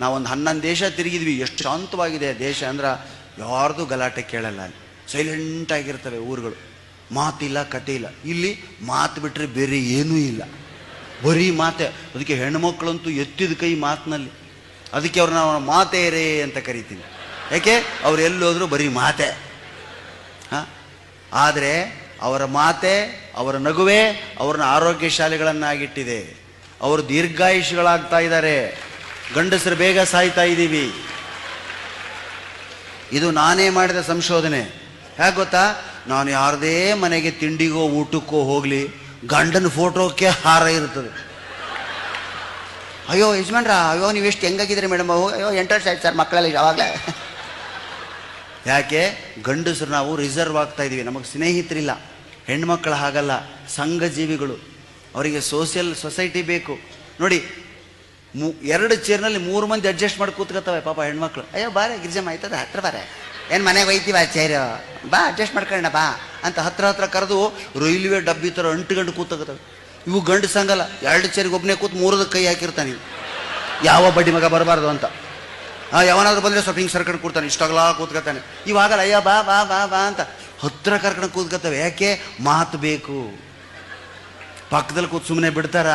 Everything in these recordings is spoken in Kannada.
ನಾವೊಂದು ಹನ್ನೊಂದು ದೇಶ ತಿರುಗಿದ್ವಿ. ಎಷ್ಟು ಶಾಂತವಾಗಿದೆ ದೇಶ ಅಂದ್ರೆ ಯಾರ್ದು ಗಲಾಟೆ ಕೇಳಲ್ಲ. ಅಲ್ಲಿ ಸೈಲೆಂಟ್ ಆಗಿರ್ತವೆ ಊರುಗಳು. ಮಾತಿಲ್ಲ, ಕತೆ ಇಲ್ಲ. ಇಲ್ಲಿ ಮಾತು ಬಿಟ್ಟರೆ ಬೇರೆ ಏನೂ ಇಲ್ಲ. ಬರೀ ಮಾತೆ. ಅದಕ್ಕೆ ಹೆಣ್ಮಕ್ಳಂತೂ ಎತ್ತಿದ ಕೈ ಮಾತಿನಲ್ಲಿ. ಅದಕ್ಕೆ ಅವ್ರನ್ನ ನಾವು ಮಾತೇರೇ ಅಂತ ಕರಿತೀನಿ. ಯಾಕೆ? ಅವ್ರು ಎಲ್ಲೋದ್ರು ಬರೀ ಮಾತೆ. ಹಾಂ? ಆದರೆ ಅವರ ಮಾತೆ, ಅವರ ನಗುವೆ, ಅವ್ರನ್ನ ಆರೋಗ್ಯ ಶಾಲೆಗಳನ್ನಾಗಿಟ್ಟಿದೆ. ಅವರು ದೀರ್ಘಾಯುಷಿಗಳಾಗ್ತಾ ಇದ್ದಾರೆ. ಗಂಡಸರು ಬೇಗ ಸಾಯ್ತಾ ಇದ್ದೀವಿ ಇದು ನಾನೇ ಮಾಡಿದ ಸಂಶೋಧನೆ. ಹೇಗೆ ಗೊತ್ತಾ? ನಾನು ಯಾರದೇ ಮನೆಗೆ ತಿಂಡಿಗೋ, ಊಟಕ್ಕೋ ಹೋಗಲಿ, ಗಂಡನ ಫೋಟೋಕ್ಕೆ ಹಾರ ಇರ್ತದೆ. ಅಯ್ಯೋ, ಯಜಮಾನ್ರ, ಅಯ್ಯೋ, ನೀವು ಎಷ್ಟು ಹೆಂಗಾಗಿದ್ರಿ ಮೇಡಮ್? ಅಯ್ಯೋ ಎಂಟ್ರೆನ್ಸ್ ಆಯ್ತು ಸರ್ ಮಕ್ಕಳೆಲ್ಲ ಯಾವಾಗಲೇ. ಯಾಕೆ? ಗಂಡಸರು ನಾವು ರಿಸರ್ವ್ ಆಗ್ತಾ ಇದ್ದೀವಿ ನಮಗೆ ಸ್ನೇಹಿತರಿಲ್ಲ. ಹೆಣ್ಮಕ್ಳು ಹಾಗಲ್ಲ. ಸಂಘ ಜೀವಿಗಳು ಅವರಿಗೆ ಸೋಷಿಯಲ್ ಸೊಸೈಟಿ ಬೇಕು. ನೋಡಿ ಮೂ ಎರಡು ಚೇರ್ನಲ್ಲಿ ಮೂರು ಮಂದಿ ಅಡ್ಜಸ್ಟ್ ಮಾಡಿ ಕೂತ್ಕೊತವೆ, ಪಾಪ ಹೆಣ್ಮಕ್ಳು. ಅಯ್ಯೋ, ಬಾರೆ ಗಿರಿಜಮ್ಮ ಆಯ್ತದ ಹತ್ರ ಬಾರೆ. ಏನು ಮನೆಗೆ ಒಯ್ತೀವ, ಚೇರು? ಬಾ ಅಡ್ಜಸ್ಟ್ ಮಾಡ್ಕೊಳ್ಳೋಣ, ಬಾ ಅಂತ ಹತ್ರ ಹತ್ರ ಕರೆದು ರೈಲ್ವೆ ಡಬ್ಬಿ ಥರ ಗಂಟೆ ಕೂತಿದ್ರು ಇವು ಗಂಡು ಸಂಗಲ್ಲ ಎರಡು ಚೇರಿಗೆ ಒಬ್ಬನೇ ಕೂತು ಮೂರದ ಕೈ ಹಾಕಿರ್ತಾನೆ. ಯಾವ ಬಡ್ಡಿ ಮಗ ಬರಬಾರ್ದು ಅಂತ. ಆ, ಯಾವನಾದ್ರೂ ಬಂದರೆ ಸ್ವಲ್ಪ ಹಿಂಗೆ ಸರ್ಕೊಂಡು ಕೂಡ್ತಾನೆ ಇಷ್ಟಾಗಲ ಕೂತ್ಕೊತಾನೆ. ಇವಾಗಲ್ಲ, ಅಯ್ಯ, ಬಾ ಬಾ ಬಾ ಬಾ ಅಂತ ಹತ್ರ ಕರ್ಕೊಂಡು ಕೂತ್ಕೊತವೆ. ಯಾಕೆ? ಮಾತು ಬೇಕು. ಪಕ್ಕದಲ್ಲಿ ಕೂತು ಸುಮ್ಮನೆ ಬಿಡ್ತಾರ?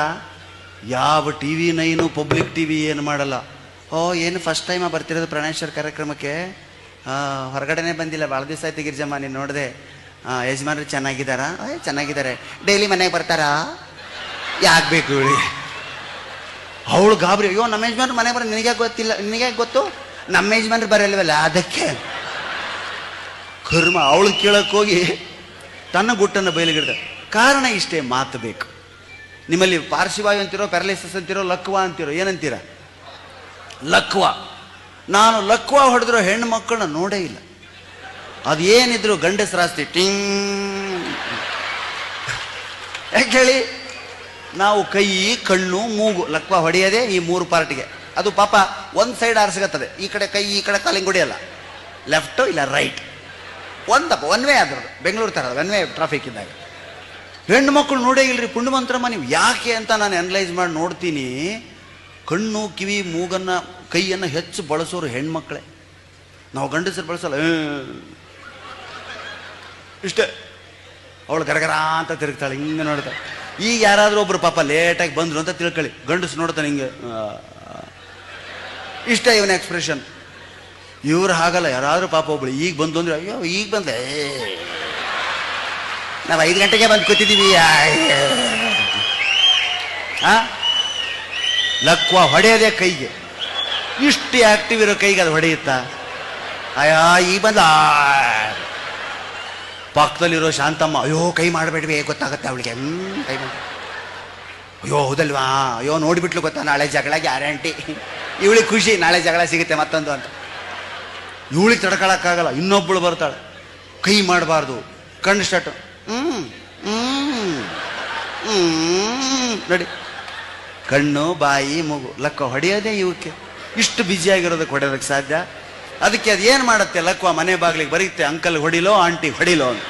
ಯಾವ T V nine public T V ಏನು ಮಾಡಲ್ಲ. ಓ, ಏನು ಫಸ್ಟ್ ಟೈಮ ಬರ್ತಿರೋದು ಪ್ರಣೇಶ್ವರ್ ಕಾರ್ಯಕ್ರಮಕ್ಕೆ? ಹೊರಗಡೆನೆ ಬಂದಿಲ್ಲ. ಭಾಳ ದಿವಸ ಆಯ್ತು ಗಿರಿಜಮ್ಮ, ನೀನು ನೋಡಿದೆ. ಯಜಮಾನ್ರು ಚೆನ್ನಾಗಿದ್ದಾರಾ? ಚೆನ್ನಾಗಿದ್ದಾರೆ. ಡೈಲಿ ಮನೆಗೆ ಬರ್ತಾರಾ? ಯಾಕೆ ಬೇಕು ಹೇಳಿ ಅವಳು ಗಾಬರಿ. ಅಯ್ಯೋ, ನಮ್ಮ ಯಜಮಾನ್ರು ಮನೆಗೆ ಬರ ನಿನಗೆ ಗೊತ್ತಿಲ್ಲ? ನಿನಗೆ ಗೊತ್ತು? ನಮ್ಮ ಯಜಮಾನ್ರು ಬರಲ್ವಲ್ಲ ಅದಕ್ಕೆ? ಕರ್ಮ, ಅವಳು ಕೇಳಕ್ಕೆ ಹೋಗಿ ತನ್ನ ಗುಟ್ಟನ್ನು ಬಯಲಿಗಿಡ್ದ. ಕಾರಣ ಇಷ್ಟೇ, ಮಾತು ಬೇಕು. ನಿಮ್ಮಲ್ಲಿ ಪಾರ್ಶ್ವವಾಯು ಅಂತಿರೋ, ಪ್ಯಾರಲೈಸಿಸ್ ಅಂತಿರೋ, ಲಕ್ವ ಅಂತಿರೋ, ಏನಂತೀರ? ಲಕ್ವ. ನಾನು ಲಕ್ವ ಹೊಡೆದಿರೋ ಹೆಣ್ಣು ಮಕ್ಕಳನ್ನ ನೋಡೇ ಇಲ್ಲ. ಅದು ಏನಿದ್ರು ಗಂಡಸರಾಸ್ತಿ, ಟಿಂಗ್. ಯಾಕೆ ಹೇಳಿ? ನಾವು ಕೈ, ಕಣ್ಣು, ಮೂಗು, ಲಕ್ವ ಹೊಡೆಯದೆ ಈ ಮೂರು ಪಾರ್ಟಿಗೆ. ಅದು ಪಾಪ ಒಂದು ಸೈಡ್ ಆರಿಸ್ಕತ್ತದೆ. ಈ ಕಡೆ ಕೈ, ಈ ಕಡೆ ಕಾಲಿಂಗ್ ಹೊಡೆಯಲ್ಲ. ಲೆಫ್ಟು ಇಲ್ಲ ರೈಟ್ ಒಂದಪ್ಪ ಒನ್ ವೇ ಅದ್ರದ್ದು ಬೆಂಗಳೂರು ಥರ ಒನ್ ವೇ ಟ್ರಾಫಿಕ್ ಇದ್ದಾಗ. ಹೆಣ್ಣು ಮಕ್ಕಳು ನೋಡೇ ಇಲ್ರಿ ಪುಣ್ಯಮಂತ್ರಮ್ಮ ನೀವು ಯಾಕೆ ಅಂತ ನಾನು ಅನಲೈಸ್ ಮಾಡಿ ನೋಡ್ತೀನಿ. ಕಣ್ಣು, ಕಿವಿ, ಮೂಗನ್ನು, ಕೈಯನ್ನು ಹೆಚ್ಚು ಬಳಸೋರು ಹೆಣ್ಮಕ್ಳೇ. ನಾವು ಗಂಡಸರು ಬಳಸಲ್ಲ. ಇಷ್ಟೇ. ಅವಳು ಗರಗರ ಅಂತ ತಿರುಗ್ತಾಳೆ, ಹಿಂಗೆ ನೋಡ್ತಾಳೆ. ಈಗ ಯಾರಾದರೂ ಒಬ್ರು ಪಾಪ ಲೇಟಾಗಿ ಬಂದರು ಅಂತ ತಿಳ್ಕೊಳ್ಳಿ. ಗಂಡಸು ನೋಡ್ತಾನೆ ಹಿಂಗೆ ಇಷ್ಟ ಇವನ ಎಕ್ಸ್ಪ್ರೆಷನ್ ಇವ್ರು ಹಾಗಲ್ಲ, ಯಾರಾದರೂ ಪಾಪ ಒಬ್ಳು ಈಗ ಬಂದು ಅಂದ್ರೆ, ಅಯ್ಯೋ, ಈಗ ಬಂದೆ. ನಾವು ಐದು ಗಂಟೆಗೆ ಬಂದು ಕೂತಿದ್ದೀವಿ. ಲಕ್ವ ಹೊಡೆಯದೆ ಕೈಗೆ. ಇಷ್ಟು ಆಕ್ಟಿವ್ ಇರೋ ಕೈಗೆ ಅದು ಹೊಡೆಯುತ್ತಾ? ಅಯ್ಯ, ಈ ಬಂದ ಪಕ್ಕದಲ್ಲಿರೋ ಶಾಂತಮ್ಮ, ಅಯ್ಯೋ, ಕೈ ಮಾಡಬೇಡ್ವಿ, ಗೊತ್ತಾಗತ್ತೆ ಅವಳಿಗೆ. ಕೈ ಮಾಡಿ. ಅಯ್ಯೋ, ಹೌದಲ್ವಾ? ಅಯ್ಯೋ, ನೋಡಿಬಿಟ್ಲು ಗೊತ್ತಾ? ನಾಳೆ ಜಗಳ ಗ್ಯಾರಂಟಿ. ಇವಳಿಗೆ ಖುಷಿ, ನಾಳೆ ಜಗಳ ಸಿಗುತ್ತೆ ಮತ್ತೊಂದು ಅಂತ. ಇವಳಿಗೆ ತಡ್ಕೊಳಕ್ಕಾಗಲ್ಲ ಇನ್ನೊಬ್ಬಳು ಬರ್ತಾಳೆ. ಕೈ ಮಾಡಬಾರ್ದು. ಕಣ್ಣು ಸ್ಟಾರ್ಟ್ ನೋಡಿ. ಕಣ್ಣು, ಬಾಯಿ, ಮಗು. ಲಕ್ಕ ಹೊಡೆಯೋದೇ ಇವಕ್ಕೆ. ಇಷ್ಟು ಬ್ಯುಸಿಯಾಗಿರೋದಕ್ಕೆ ಹೊಡೆಯೋದಕ್ಕೆ ಸಾಧ್ಯ? ಅದಕ್ಕೆ ಅದು ಏನು ಮಾಡುತ್ತೆ? ಲಕ್ವ ಮನೆ ಬಾಗಿಲಿಗೆ ಬರೀತೆ ಅಂಕಲ್ ಹೊಡಿಲೋ ಆಂಟಿ ಹೊಡಿಲೋ ಅಂತ.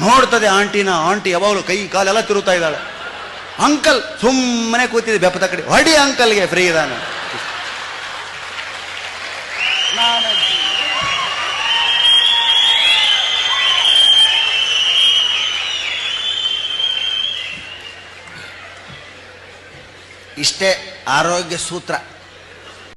ನೋಡ್ತದೆ ಆಂಟಿನ ಆಂಟಿ ಯಾವಾಗಲೂ ಕೈ, ಕಾಲೆಲ್ಲ ತಿರುತ್ತಾ ಇದ್ದಾಳೆ. ಅಂಕಲ್ ಸುಮ್ಮನೆ ಕೂತಿದೆ ಬೆಪ್ಪದ ಕಡೆ. ಹೊಡಿ ಅಂಕಲ್ಗೆ ಫ್ರೀ ಇದಾನೆ ಇಷ್ಟೇ ಆರೋಗ್ಯ ಸೂತ್ರ.